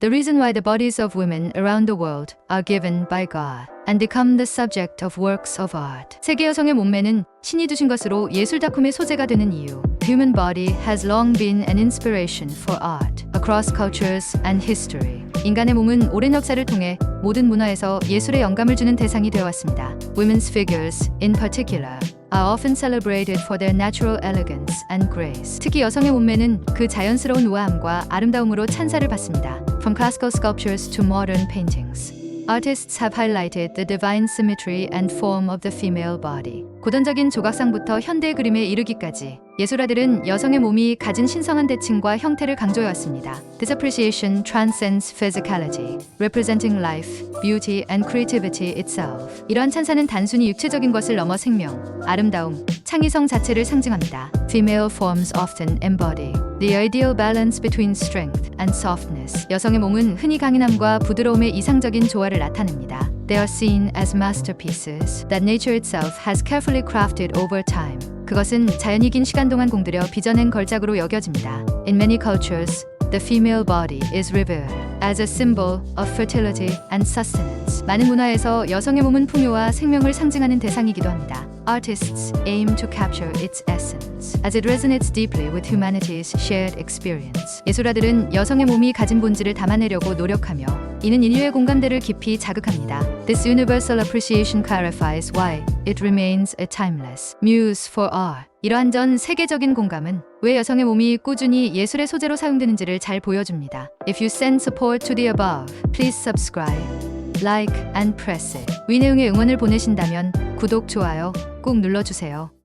The reason why the bodies of women around the world are given by God and become the subject of works of art. 세계 여성의 몸매는 신이 주신 것으로 예술 작품의 소재가 되는 이유. Human body has long been an inspiration for art across cultures and history. 인간의 몸은 오랜 역사를 통해 모든 문화에서 예술의 영감을 주는 대상이 되어 왔습니다. Women's figures, in particular, are often celebrated for their natural elegance and grace. 특히 여성의 몸매는 그 자연스러운 우아함과 아름다움으로 찬사를 받습니다. From classical sculptures to modern paintings. Artists have highlighted the divine symmetry and form of the female body. 고전적인 조각상부터 현대 그림에 이르기까지 예술가들은 여성의 몸이 가진 신성한 대칭과 형태를 강조해왔습니다. This appreciation transcends physicality, representing life, beauty, and creativity itself. 이러한 찬사는 단순히 육체적인 것을 넘어 생명, 아름다움, 창의성 자체를 상징합니다. Female forms often embody the ideal balance between strength and softness. 여성의 몸은 흔히 강인함과 부드러움의 이상적인 조화를 나타냅니다. They are seen as masterpieces that nature itself has carefully crafted over time. 그것은 자연이 긴 시간 동안 공들여 빚어낸 걸작으로 여겨집니다. In many cultures, the female body is revered as a symbol of fertility and sustenance. 많은 문화에서 여성의 몸은 풍요와 생명을 상징하는 대상이기도 합니다. Artists aim to capture its essence as it resonates deeply with humanity's shared experience. 예술가들은 여성의 몸이 가진 본질을 담아내려고 노력하며 이는 인류의 공감대를 깊이 자극합니다. This universal appreciation clarifies why it remains a timeless muse for art. 이러한 전 세계적인 공감은 왜 여성의 몸이 꾸준히 예술의 소재로 사용되는지를 잘 보여줍니다. If you send support to the above, please subscribe, like and press it. 위 내용의 응원을 보내신다면 구독, 좋아요 꼭 눌러주세요.